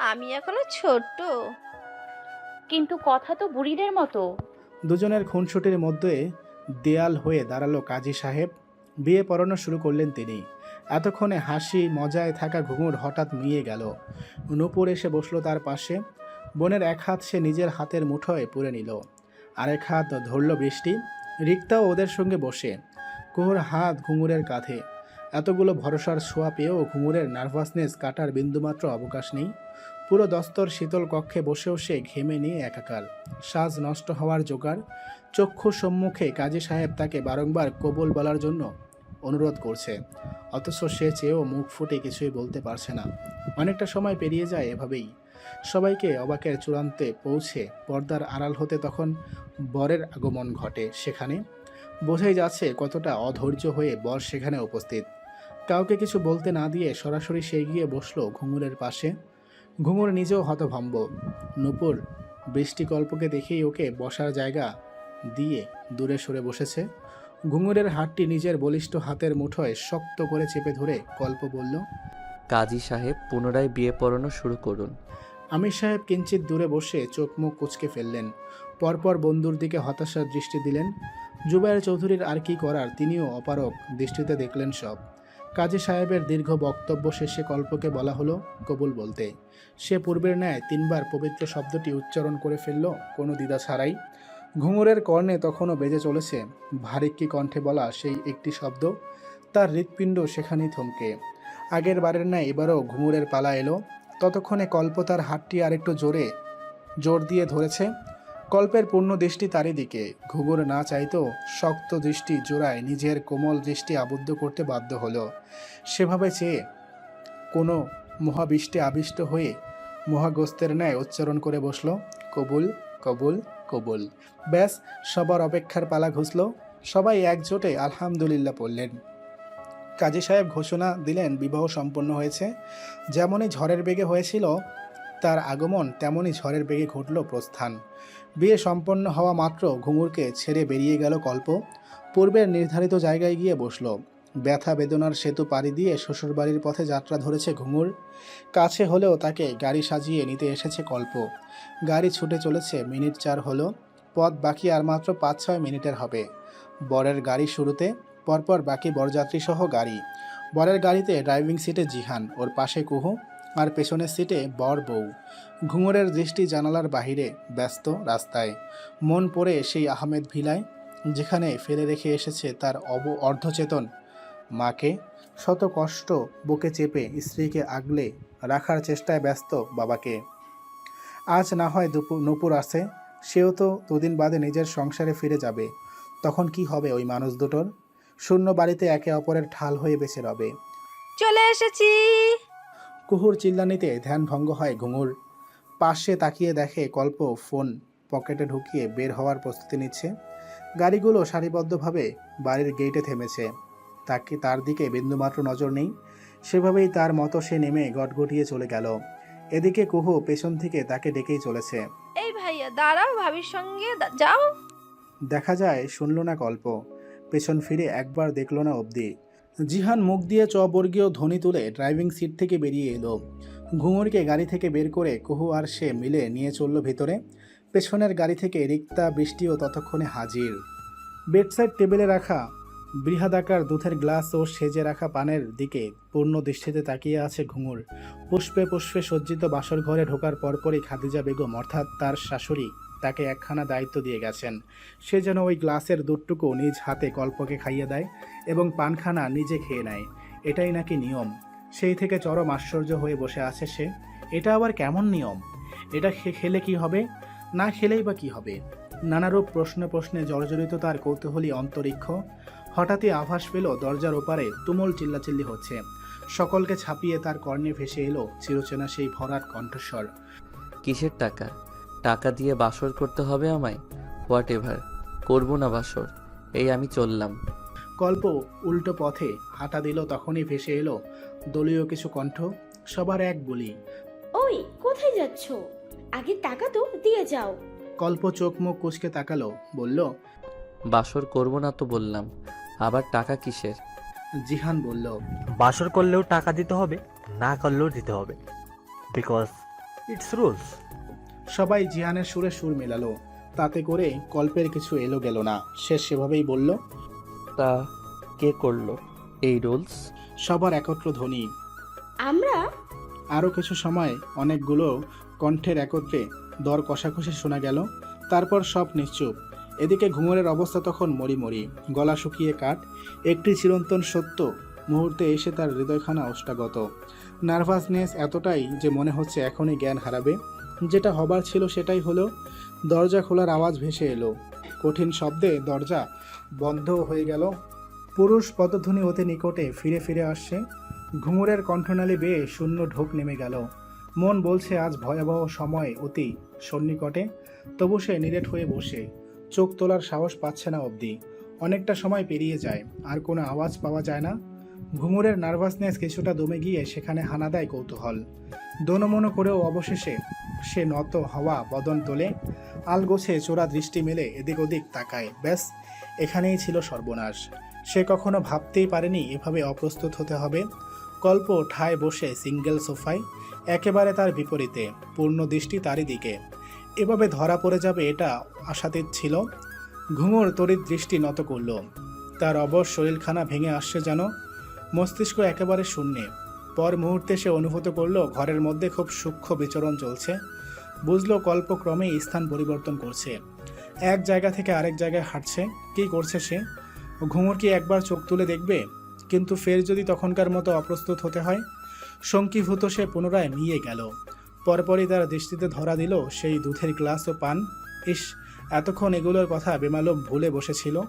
আমি এখনও ছোট কিন্তু কথা তো বুড়িদের মতো। দুজনের খুনসুটির মধ্যে দেয়াল হয়ে দাঁড়াল কাজী সাহেব। বিয়ে পড়ানো শুরু করলেন তিনি। এতক্ষণে হাসি মজায় থাকা ঘুঙুর হঠাৎ মিয়ে গেল। নূপুর এসে বসল তার পাশে। বোনের এক হাত সে নিজের হাতের মুঠোয় পুরে নিল। আরেক হাত ধরল বৃষ্টি। রিক্তাও ওদের সঙ্গে বসে। কুহুর হাত ঘুঙুরের কাঁধে। এতগুলো ভরসার ছোঁয়া পেয়েও ঘুঙুরের নার্ভাসনেস কাটার বিন্দুমাত্র অবকাশ নেই। পুরো দস্তর শীতল কক্ষে বসেও সে ঘেমে নিয়ে একাকার। সাজ নষ্ট হওয়ার জোগাড়, চক্ষু সম্মুখে কাজী সাহেব তাকে বারংবার কবুল বলার জন্য অনুরোধ করছে। অথচ সে চেয়েও মুখ ফুটে কিছুই বলতে পারছে না। অনেকটা সময় পেরিয়ে যায় এভাবেই। সবাইকে অবাকের চূড়ান্তে পৌঁছে পর্দার আড়াল হতে তখন বরের আগমন ঘটে সেখানে। বোঝাই যাচ্ছে কতটা অধৈর্য হয়ে বর সেখানে উপস্থিত। কাউকে কিছু বলতে না দিয়ে সরাসরি সে গিয়ে বসল ঘুঙুরের পাশে। ঘুঙুর নিজেও হতভম্ব। নূপুর বৃষ্টিকল্পকে দেখেই ওকে বসার জায়গা দিয়ে দূরে সরে বসেছে। ঘুঙুরের হাতটি নিজের বলিষ্ঠ হাতের মুঠোয় শক্ত করে চেপে ধরে কল্প বলল কাজী সাহেব পুনরায় বিয়ে পড়ানো শুরু করুন। আমির সাহেব কিঞ্চিত দূরে বসে চোখ মুখ কুচকে ফেললেন। পরপর বন্ধুর দিকে হতাশার দৃষ্টি দিলেন। জুবায়ের চৌধুরীর আর কি করার তিনিও অপারক দৃষ্টিতে দেখলেন সব। কাজী সাহেবের দীর্ঘ বক্তব্য শেষে কল্পকে বলা হলো, কবুল বলতে। সে পূর্বের ন্যায় তিনবার পবিত্র শব্দটি উচ্চারণ করে ফেলল, কোনো দ্বিধা ছাড়াই। ঘুঙুরের কর্ণে তখনও বেজে চলেছে ভারিক্কি কণ্ঠে বলা সেই একটি শব্দ। তার হৃৎপিণ্ড সেখানেই থমকে। আগের বারের ন্যায় এবারও ঘুঙুরের পালা এলো। ততক্ষণে কল্প তার হাতটি আরেকটু জোরে, জোর দিয়ে ধরেছে। কল্পের পূর্ণ দৃষ্টি তারই দিকে। ঘুঘুর না চাইতেও শক্ত দৃষ্টি জোড়ায় নিজের কোমল দৃষ্টি আবদ্ধ করতে বাধ্য হলো। সেভাবে চেয়ে কোনো মহাবিষ্টে আবিষ্ট হয়ে মহাগস্তের ন্যায় উচ্চারণ করে বসল, কবুল কবুল কবুল। ব্যাস, সবার অপেক্ষার পালা ঘুষল। সবাই একজোটে আলহামদুলিল্লাহ পড়লেন। কাজী সাহেব ঘোষণা দিলেন বিবাহ সম্পন্ন হয়েছে। যেমনই ঝড়ের বেগে হয়েছিল, তার আগমন তেমনই ঝড়ের বেগে ঘটল প্রস্থান। বিয়ে সম্পন্ন হওয়া মাত্র ঘুঙুরকে ছেড়ে বেরিয়ে গেল কল্প। পূর্বের নির্ধারিত জায়গায় গিয়ে বসল। ব্যথা বেদনার সেতু পাড়ি দিয়ে শ্বশুরবাড়ির পথে যাত্রা ধরেছে ঘুঙুর। কাছে হলেও তাকে গাড়ি সাজিয়ে নিতে এসেছে কল্প। গাড়ি ছুটে চলেছে মিনিট চার হলো। পথ বাকি আর মাত্র পাঁচ ছয় মিনিটের হবে। বরের গাড়ি শুরুতে, পরপর বাকি বরযাত্রী সহ গাড়ি। বরের গাড়িতে ড্রাইভিং সিটে জিহান, ওর পাশে কুহু। আর পেছনের সিটে বর বউ। ঘুঙুরের দৃষ্টি জানালার বাহিরে, ব্যস্ত রাস্তায়। মন পড়ে সেই আহমেদ ভিলায়, যেখানে ফেলে রেখে এসেছে তার অব অর্ধচেতন মাকে। শত কষ্ট বুকে চেপে স্ত্রীকে আগলে রাখার চেষ্টায় ব্যস্ত বাবাকে। আজ না হয় দুপুর নুপুর আসে সেও তো দুদিন বাদে নিজের সংসারে ফিরে যাবে। তখন কি হবে ওই মানুষ দুটোর? শূন্য বাড়িতে একে অপরের ঠাল হয়ে বেঁচে রবে। চলে এসেছি। কুহুর চিল্লানিতে ধ্যান ভঙ্গ হয় ঘুঙুর। পাশে তাকিয়ে দেখে কল্প ফোন পকেটে ঢুকিয়ে বের হওয়ার প্রস্তুতি নিচ্ছে। গাড়িগুলো সারিবদ্ধভাবে বাড়ির গেটে থেমেছে। তাকে তার দিকে বিন্দুমাত্র নজর নেই। সেভাবেই তার মতো সে নেমে গটগটিয়ে চলে গেল। এদিকে কুহু পেছন থেকে তাকে ডেকেই চলেছে। এই ভাইয়া দাঁড়াও ভাবির সঙ্গে দা- যাও। দেখা যায় শুনল না কল্প। পেছন ফিরে একবার দেখল না অবধি। জিহান মুখ দিয়ে চবর্গীয় ধ্বনি তুলে ড্রাইভিং সিট থেকে বেরিয়ে এলো। ঘুঙুরকে গাড়ি থেকে বের করে কুহু আর সে মিলে নিয়ে চলল ভেতরে। পেছনের গাড়ি থেকে রিক্তা, বৃষ্টিও ততক্ষণে হাজির। বেডসাইড টেবিলে রাখা বৃহাদাকার দুধের গ্লাস ও সেজে রাখা পানের দিকে পূর্ণ দৃষ্টিতে তাকিয়ে আছে ঘুঙুর। পুষ্পে পুষ্পে সজ্জিত বাসর ঘরে ঢোকার পরপরই খাদিজা বেগম, অর্থাৎ তার শাশুড়ি তাকে একখানা দায়িত্ব দিয়ে গেছেন। সে যেন ওই গ্লাসের দুধটুকু নিজ হাতে কল্পকে খাইয়ে দেয় এবং পানখানা নিজে খেয়ে নেয়। এটাই নাকি নিয়ম? সেই থেকে চরম আশ্চর্য হয়ে বসে আছে সে। এটা আবার কেমন নিয়ম? এটা খেলে কি হবে? না খেলেই বা কি হবে? নানারূপ প্রশ্ন প্রশ্নে জর্জরিত তার কৌতূহলী অন্তরিক্ষ। হঠাৎই আভাস পেল দরজার ওপারে তুমুল চিল্লাচিল্লি হচ্ছে। সকলকে ছাপিয়ে তার কর্ণে ভেসে এলো চিরচেনা সেই ভরাট কণ্ঠস্বর। কিসের টাকা? টাকা দিয়ে বাসর করতে হবে আমায়? হোয়াট এভার করব না বাসর। এই আমি চললাম। গল্প উল্টো পথে হাঁটা দিল তখনই ভেসে এলো দলীয় কিছু কণ্ঠ সবার এক বলি। ওই কোথায় যাচ্ছ? আগে টাকা তো দিয়ে যাও। কল্প চোখ মুখ কুচকে তাকালো বলল বাসর করব না তো বললাম। আবার টাকা কিসের? জিহান বলল বাসর করলেও টাকা দিতে হবে না করলেও দিতে হবে। বিকজ ইটস রুলস সবাই জিহানের সুরে সুর মেলালো। তাতে করে কল্পের কিছু এলো গেল না। সে সেভাবেই বলল তা কে করল? এই রুলস? সবার একত্র ধ্বনি। আমরা? আরও কিছু সময় অনেকগুলো কণ্ঠের একত্রে দর কষাকষি শোনা গেল। তারপর সব নিশ্চুপ। এদিকে ঘুমরের অবস্থা তখন মরি মরি গলা শুকিয়ে কাঠ। একটি চিরন্তন সত্য মুহূর্তে এসে তার হৃদয়খানা অষ্টাগত। নার্ভাসনেস এতটাই যে মনে হচ্ছে এখনই জ্ঞান হারাবে। যেটা হবার ছিল সেটাই হলো, দরজা খোলার আওয়াজ ভেসে এলো। কঠিন শব্দে দরজা বন্ধ হয়ে গেল। পুরুষ পদধ্বনি অতি নিকটে ফিরে ফিরে আসছে। ঘুঙুরের কণ্ঠনালী বেয়ে শূন্য ঢোক নেমে গেল। মন বলছে আজ ভয়াবহ সময় অতি সন্নিকটে, তবু সে নিরেট হয়ে বসে। চোখ তোলার সাহস পাচ্ছে না অবধি। অনেকটা সময় পেরিয়ে যায়, আর কোনো আওয়াজ পাওয়া যায় না। ঘুঙুরের নার্ভাসনেস কিছুটা দমে গিয়ে সেখানে হানা দেয় কৌতূহল। দনমনো করেও অবশেষে সে নত হওয়া বদন তোলে, আলগোছে চোরা দৃষ্টি মেলে এদিক ওদিক তাকায়। ব্যাস, এখানেই ছিল সর্বনাশ। সে কখনো ভাবতেই পারেনি এভাবে অপ্রস্তুত হতে হবে। কল্প ঠায় বসে সিঙ্গেল সোফায়, একেবারে তার বিপরীতে, পূর্ণ দৃষ্টি তারই দিকে। এভাবে ধরা পড়ে যাবে এটা আশাতীত ছিল। ঘুঙুর তড়িৎ দৃষ্টি নত করল। তার অবশ শরীরখানা ভেঙে আসছে যেন মস্তিষ্ক একেবারে শূন্যে। পর মুহূর্তে সে অনুভূত করল ঘরের মধ্যে খুব সূক্ষ্ম বিচরণ চলছে। বুঝলো কল্পক্রমে স্থান পরিবর্তন করছে। এক জায়গা থেকে আরেক জায়গায় হাঁটছে। কী করছে সে? ঘুঙুর কি একবার চোখ তুলে দেখবে? কিন্তু ফের যদি তখনকার মতো অপ্রস্তুত হতে হয়? শঙ্কীভূত সে পুনরায় মিয়ে গেল। পরপরই তার দৃষ্টিতে ধরা দিল সেই দুধের গ্লাস ও পান। ইস, এতক্ষণ এগুলোর কথা বেমালুম ভুলে বসেছিল।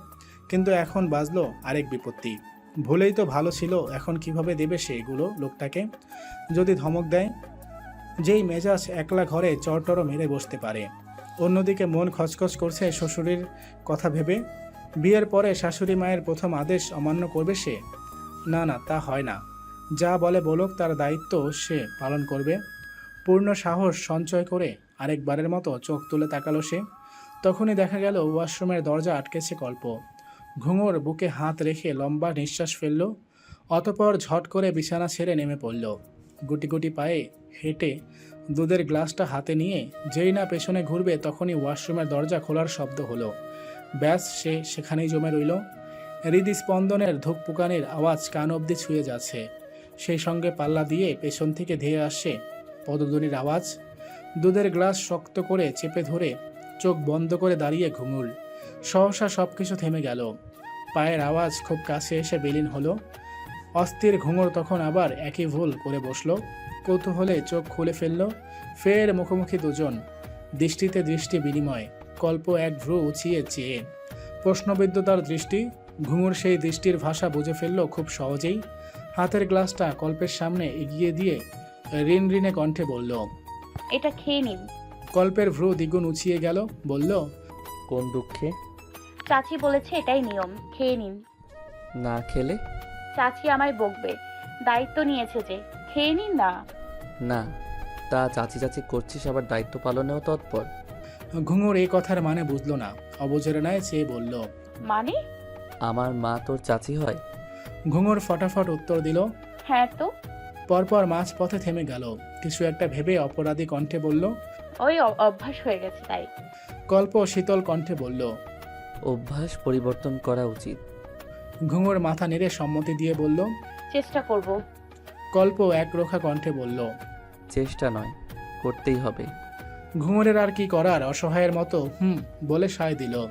কিন্তু এখন বাজলো আরেক বিপত্তি। ভুলেই তো ভালো ছিল, এখন কীভাবে দেবে সে এগুলো লোকটাকে? যদি ধমক দেয়? যেই মেজাজ একলা ঘরে চরটরও মেরে বসতে পারে। অন্যদিকে মন খচখচ করছে শ্বশুরের কথা ভেবে। বিয়ের পরে শাশুড়ি মায়ের প্রথম আদেশ অমান্য করবে সে? না না, তা হয় না। যা বলে বলুক, তার দায়িত্ব সে পালন করবে। পূর্ণ সাহস সঞ্চয় করে আরেকবারের মতো চোখ তুলে তাকালো সে। তখনই দেখা গেল ওয়াশরুমের দরজা আটকেছে কল্প। ঘুঙুর বুকে হাত রেখে লম্বা নিঃশ্বাস ফেলল, অতপর ঝট করে বিছানা ছেড়ে নেমে পড়ল। গুটি গুটি পায়ে হেঁটে দুধের গ্লাসটা হাতে নিয়ে যেই না পেছনে ঘুরবে তখনই ওয়াশরুমের দরজা খোলার শব্দ হলো। ব্যাস, সে সেখানেই জমে রইল। হৃদস্পন্দনের ধুকপুকানির আওয়াজ কান অবধি ছুঁয়ে যাচ্ছে। সেই সঙ্গে পাল্লা দিয়ে পেছন থেকে ধেয়ে আসছে পদধ্বনির আওয়াজ। দুধের গ্লাস শক্ত করে চেপে ধরে চোখ বন্ধ করে দাঁড়িয়ে ঘুঙুল সহসা সব কিছু থেমে গেল। পায়ের আওয়াজ খুব কাছে এসে বিলীন হলো। অস্থির ঘুঙুর তখন আবার একই ভুল করে বসল। কৌতূহলে চোখ খুলে ফেলল। ফের মুখোমুখি দুজন। দৃষ্টিতে দৃষ্টি বিনিময় কল্প এক ভ্রু উঁচিয়ে চেয়ে। প্রশ্নবিদ্ধ তার দৃষ্টি ঘুঙুর সেই দৃষ্টির ভাষা বুঝে ফেলল খুব সহজেই। হাতের গ্লাসটা কল্পের সামনে এগিয়ে দিয়ে ঋণ ঋণে কণ্ঠে বলল এটা খেয়ে নিন। কল্পের ভ্রু দ্বিগুণ উঁচিয়ে গেল বলল কোন দুঃখে? চাচি বলেছে এটাই নিয়ম খেয়ে নিন। না খেলে? চাচি আমায় বকবে দায়িত্ব নিয়েছে যে খেয়ে নিন না। না তা চাচি চাচি করছিস আবার দায়িত্ব পালনেও তৎপর। ঘুঙুর এই কথার মানে বুঝলো না অবজরে নয় চেয়ে বলল মানে? আমার মা তোর চাচি হয়? ঘুঙুর ফটাফট উত্তর দিল হ্যাঁ তো। পরপর মাঝ পথে থেমে গেল কিছু একটা ভেবে অপরাধী কণ্ঠে বলল ওই অ- অভ্যাস হয়ে গেছে তাই। কল্প শীতল কণ্ঠে বলল অভ্যাস পরিবর্তন করা উচিত। ঘুঙুর মাথা নেড়ে সম্মতি দিয়ে বলল চেষ্টা করব। কল্প একরোখা কণ্ঠে বলল চেষ্টা নয় করতেই হবে। ঘুঙুরের আর কি করার অসহায়ের মতো হুম বলে সায় দিল।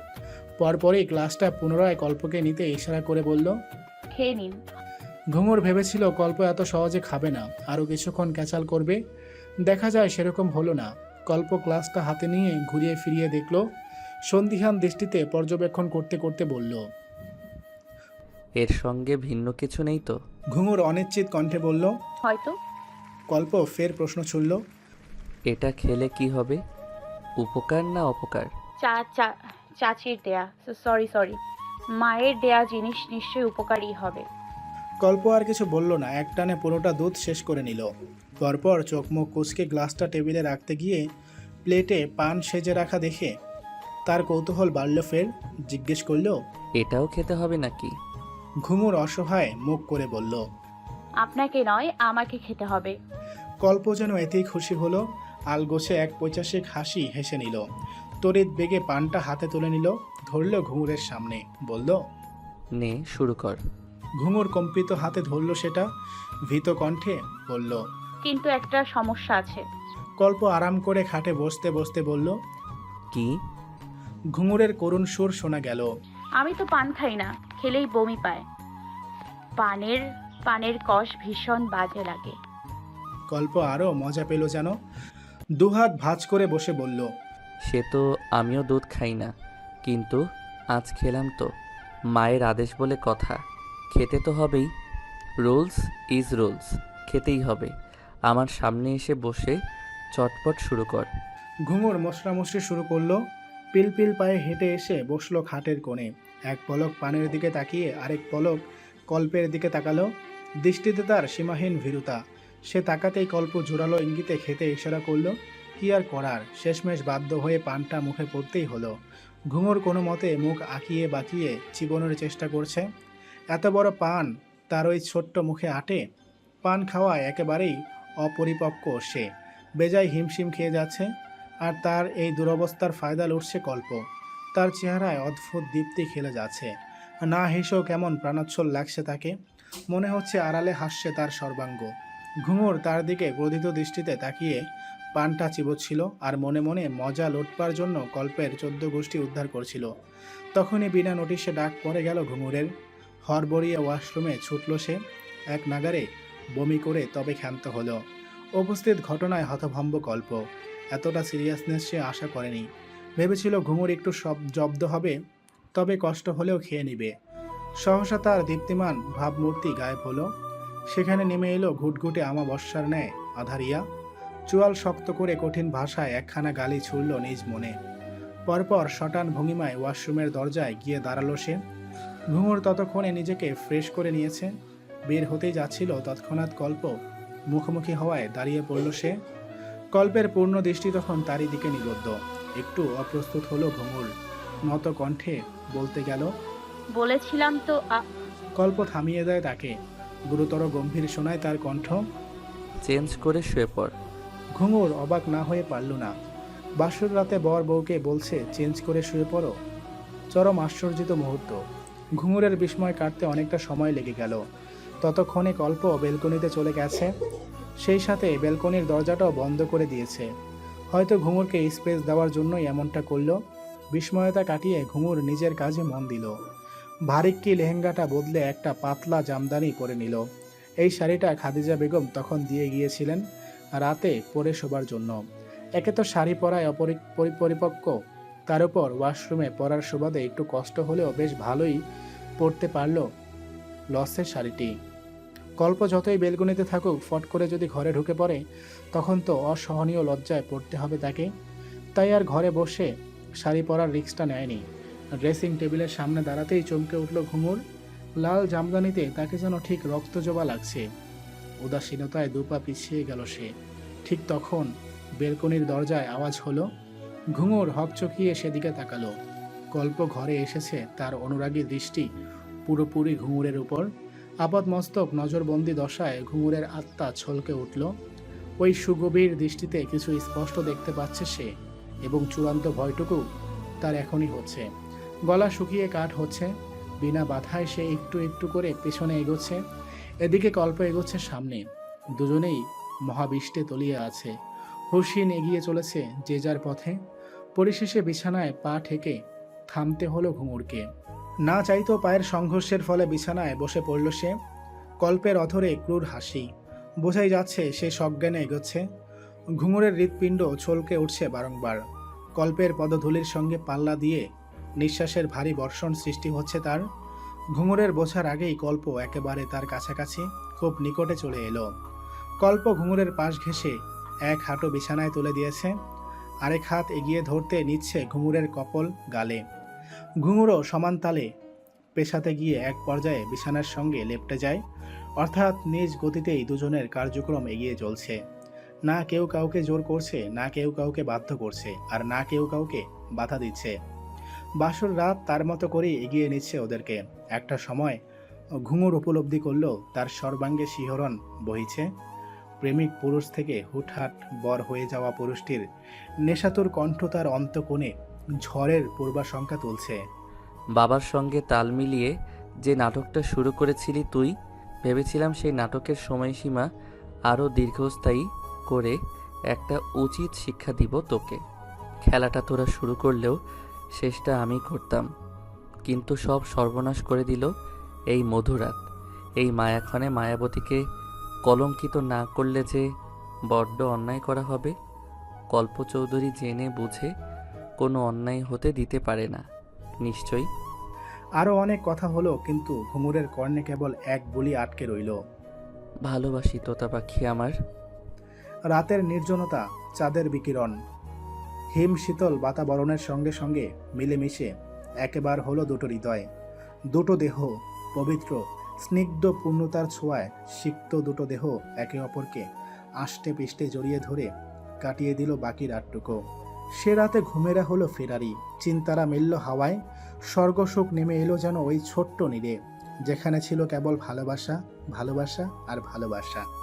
পরপরই ক্লাসটা পুনরায় কল্পকে নিতে ইশারা করে বলল খেয়ে নিন। ঘুঙুর ভেবেছিল কল্প এত সহজে খাবে না আরও কিছুক্ষণ ক্যাচাল করবে। দেখা যায় সেরকম হলো না। কল্প ক্লাসটা হাতে নিয়ে ঘুরিয়ে ফিরিয়ে দেখল সন্দিহান দৃষ্টিতে পর্যবেক্ষণ করতে করতে বলল এর সঙ্গে ভিন্ন কিছু নেই তো? ঘুঙুর অনিশ্চিত কণ্ঠে বলল হয়তো। কল্প ফের প্রশ্ন ছুড়ল এটা খেলে কি হবে? উপকার না অপকার? চা চা চাচির দেয়া সরি সরি। মায়ের দেয়া জিনিস নিশ্চয়ই উপকারী হবে। কল্প আর কিছু বলল না একটানে পুরোটা দুধ শেষ করে নিল। পরপর চোখ মুখ কুচকে গ্লাসটা টেবিলে রাখতে গিয়ে প্লেটে পান সেজে রাখা দেখে তার কৌতূহল বাড়ল ফের জিজ্ঞেস করল এটাও খেতে হবে নাকি? ঘুমুর অসহায় মুখ করে বলল আপনাকে নয় আমাকে খেতে হবে। কল্প যেন এতেই খুশি হলো আলগোছে এক পৈচাসিক হাসি হেসে নিল। তড়িৎ বেগে পানটা হাতে তুলে নিল ধরল ঘুঙুরের সামনে বলল নে শুরু কর। ঘুঙুর কম্পিত হাতে ধরল সেটা ভীত কণ্ঠে বলল কিন্তু একটা সমস্যা আছে। কল্প আরাম করে খাটে বসতে বসতে বলল কি? ঘুঙুরের করুণ সুর শোনা গেল। আমি তো পান খাই না খেলেই বমি পায়। পানের পানের কষ ভীষণ বাজে লাগে। কল্প আরও মজা পেল যেন। দুহাত ভাঁজ করে বসে বলল সে তো আমিও দুধ খাই না কিন্তু আজ খেলাম তো। মায়ের আদেশ বলে কথা খেতে তো হবেই। রুলস ইজ রুলস খেতেই হবে। আমার সামনে এসে বসে চটপট শুরু কর। ঘুঙুর মশরামশরি শুরু করল পিলপিল পায়ে হেঁটে এসে বসল খাটের কোণে। এক পলক পানের দিকে তাকিয়ে আরেক পলক কল্পের দিকে তাকালো। দৃষ্টিতে তার সীমাহীন ভীরুতা। সে তাকাতেই কল্প জোরালো ইঙ্গিতে খেতে ইশারা করল, কি আর করার? শেষমেশ বাধ্য হয়ে পানটা মুখে পড়তেই হলো। ঘুঙুর কোনো মতে মুখ আঁকিয়ে বাঁকিয়ে চিবনের চেষ্টা করছে। এত বড় পান তার ওই ছোট্ট মুখে আটে? পান খাওয়ায় একেবারেই অপরিপক্ক সে। বেজায় হিমশিম খেয়ে যাচ্ছে। আর তার এই দুরবস্থার ফায়দা লুটছে কল্প। তার চেহারায় অদ্ভুত দীপ্তি খেলে যাচ্ছে। না হেসেও কেমন প্রাণোচ্ছল লাগছে তাকে? মনে হচ্ছে আড়ালে হাসছে তার সর্বাঙ্গ। ঘুঙুর তার দিকে ক্রোধিত দৃষ্টিতে তাকিয়ে পানটা চিবোচ্ছিল আর মনে মনে মজা লোটবার জন্য কল্পের চোদ্দ গোষ্ঠী উদ্ধার করছিল। তখনই বিনা নোটিশে ডাক পড়ে গেল ঘুঙুরের। হরবড়িয়ে ওয়াশরুমে ছুটল সে। এক নাগারে বমি করে তবে ক্ষান্ত হলো। উপস্থিত ঘটনায় হতভম্ব কল্প। এতটা সিরিয়াসনেস সে আশা করেনি। ভেবেছিল ঘুঙুর একটু সব জব্দ হবে, তবে কষ্ট হলেও খেয়ে নিবে। সহসা তার দীপ্তিমান ভাবমূর্তি গায়েব হলো। সেখানে নেমে এলো ঘুটঘুটে আমাবস্যার ন্যায় আধারিয়া। চুয়াল শক্ত করে কঠিন ভাষায় একখানা গালি ছুড়ল নিজ মনে। পরপর শটান ভঙ্গিমায় ওয়াশরুমের দরজায় গিয়ে দাঁড়াল সে। ঘুঙুর ততক্ষণে নিজেকে ফ্রেশ করে নিয়েছে। বের হতেই যাচ্ছিল তৎক্ষণাৎ কল্প মুখোমুখি হওয়ায় দাঁড়িয়ে পড়ল সে। কল্পের পূর্ণ দৃষ্টি তখন তারই দিকে নিবদ্ধ। একটু অপ্রস্তুত হলো ঘুঙুর নত কণ্ঠে বলতে গেল বলেছিলাম তো আ- কল্প থামিয়ে দেয় তাকে। গুরুতর গম্ভীর শোনায় তার কণ্ঠ চেঞ্জ করে শুয়ে পড়। ঘুঙুর অবাক না হয়ে পারল না। বাসর রাতে বর বউকে বলছে চেঞ্জ করে শুয়ে পড়ো। চরম আশ্চর্যিত মুহূর্ত। ঘুঙুরের বিস্ময় কাটতে অনেকটা সময় লেগে গেল। ততক্ষণে কল্প বেলকনিতে চলে গেছে। সেই সাথে বেলকনির দরজাটাও বন্ধ করে দিয়েছে। হয়তো ঘুঙুরকে স্পেস দেওয়ার জন্যই এমনটা করল। বিস্ময়তা কাটিয়ে ঘুঙুর নিজের কাজে মন দিল। ভারিক্কি লেহেঙ্গাটা বদলে একটা পাতলা জামদানি পরে নিল। এই শাড়িটা খাদিজা বেগম তখন দিয়ে গিয়েছিলেন রাতে পরে শোবার জন্য। একে তো শাড়ি পরায় অপরি- পরি- পরিপক্ক। তার উপর ওয়াশরুমে পরার সুবাদে একটু কষ্ট হলেও বেশ ভালোই পরতে পারল লসের শাড়িটি। কল্প যতই বেলকনিতে থাকুক, ফট করে যদি ঘরে ঢুকে পড়ে, তখন তো অসহনীয় লজ্জায় পড়তে হবে তাকে। তাই আর ঘরে বসে শাড়ি পরার রিক্সটা নেয়নি। ড্রেসিং টেবিলের সামনে দাঁড়াতেই চমকে উঠল ঘুঙুর। লাল জামদানিতে তাকে যেন ঠিক রক্ত রক্তজবা লাগছে। উদাসীনতায় দুপা পিছিয়ে গেল সে। ঠিক তখন বেলকনির দরজায় আওয়াজ হলো। ঘুঙুর হকচকিয়ে সেদিকে তাকালো। কল্প ঘরে এসেছে, তার অনুরাগী দৃষ্টি পুরোপুরি ঘুঙুরের উপর। আপাদ মস্তক নজরবন্দি দশায় ঘুঙুরের আত্মা ছলকে উঠল। ওই সুগভীর দৃষ্টিতে কিছু স্পষ্ট দেখতে পাচ্ছে সে এবং চূড়ান্ত ভয়টুকু তার এখনই হচ্ছে। গলা শুকিয়ে কাঠ হচ্ছে, বিনা বাধায় সে একটু একটু করে পেছনে এগোচ্ছে, এদিকে কল্প এগোচ্ছে সামনে। দুজনেই মহাবিষ্টে তলিয়ে আছে। হুসিন এগিয়ে চলেছে যে যার পথে। পরিশেষে বিছানায় পা ঠেকে থামতে হলো ঘুঙুরকে। না চাইতো পায়ের সংঘর্ষের ফলে বিছানায় বসে পড়ল সে। কল্পের অধরে ক্রূর হাসি। বোঝাই যাচ্ছে সে সজ্ঞানে এগোচ্ছে। ঘুঙুরের হৃৎপিণ্ড ছলকে উঠছে বারংবার। কল্পের পদধূলির সঙ্গে পাল্লা দিয়ে নিঃশ্বাসের ভারী বর্ষণ সৃষ্টি হচ্ছে তার। ঘুঙুরের বোঝার আগেই কল্প একেবারে তার কাছাকাছি, খুব নিকটে চলে এলো। কল্প ঘুঙুরের পাশ ঘেঁষে এক হাঁটু বিছানায় তুলে দিয়েছে। আরেক হাত এগিয়ে ধরতে নিচ্ছে ঘুঙুরের কপল গালে। ঘুঙুরও সমান তালে পেশাতে গিয়ে এক পর্যায়ে বিছানার সঙ্গে লেপটে যায়। অর্থাৎ নিজ গতিতেই দুজনের কার্যক্রম এগিয়ে চলছে। না কেউ কাউকে জোর করছে, না কেউ কাউকে বাধ্য করছে, আর না কেউ কাউকে বাধা দিচ্ছে। বাসর রাত তার মতো করেই এগিয়ে নিচ্ছে ওদেরকে। একটা সময় ঘুঙুর উপলব্ধি করল তার সর্বাঙ্গে শিহরণ বহিছে। প্রেমিক পুরুষ থেকে হুটহাট বর হয়ে যাওয়া পুরুষটির নেশাতুর কণ্ঠ তার অন্তকোণে ঝড়ের পূর্বাশঙ্কা তুলছে। বাবার সঙ্গে তাল মিলিয়ে যে নাটকটা শুরু করেছিলি তুই, ভেবেছিলাম সেই নাটকের সময়সীমা আরও দীর্ঘস্থায়ী করে একটা উচিত শিক্ষা দিব তোকে। খেলাটা তোরা শুরু করলেও শেষটা আমি করতাম। কিন্তু সব সর্বনাশ করে দিল এই মধুরাত এই মায়াক্ষণে মায়াবতীকে কলঙ্কিত না করলে যে বড্ড অন্যায় করা হবে কল্প চৌধুরী জেনে বুঝে কোনো অন্যায় হতে দিতে পারে না। নিশ্চয়ই। আরও অনেক কথা হলো কিন্তু ঘুঙুরের কর্ণে কেবল এক বলি আটকে রইল। ভালোবাসি তোতা পাখি আমার। রাতের নির্জনতা চাঁদের বিকিরণ। হিম শীতল বাতাবরণের সঙ্গে সঙ্গে মিলেমিশে একেবার হলো দুটো হৃদয়। দুটো দেহ পবিত্র স্নিগ্ধ পূর্ণতার ছোঁয়ায় সিক্ত দুটো দেহ একে অপরকে আষ্টে পিষ্টে জড়িয়ে ধরে কাটিয়ে দিল বাকি রাতটুকু। সে রাতে ঘুমেরা হলো ফেরারি। চিন্তারা মিলল হাওয়ায়। স্বর্গসুখ নেমে এলো যেন ওই ছোট্ট নীরে, যেখানে ছিল কেবল ভালোবাসা ভালোবাসা আর ভালোবাসা।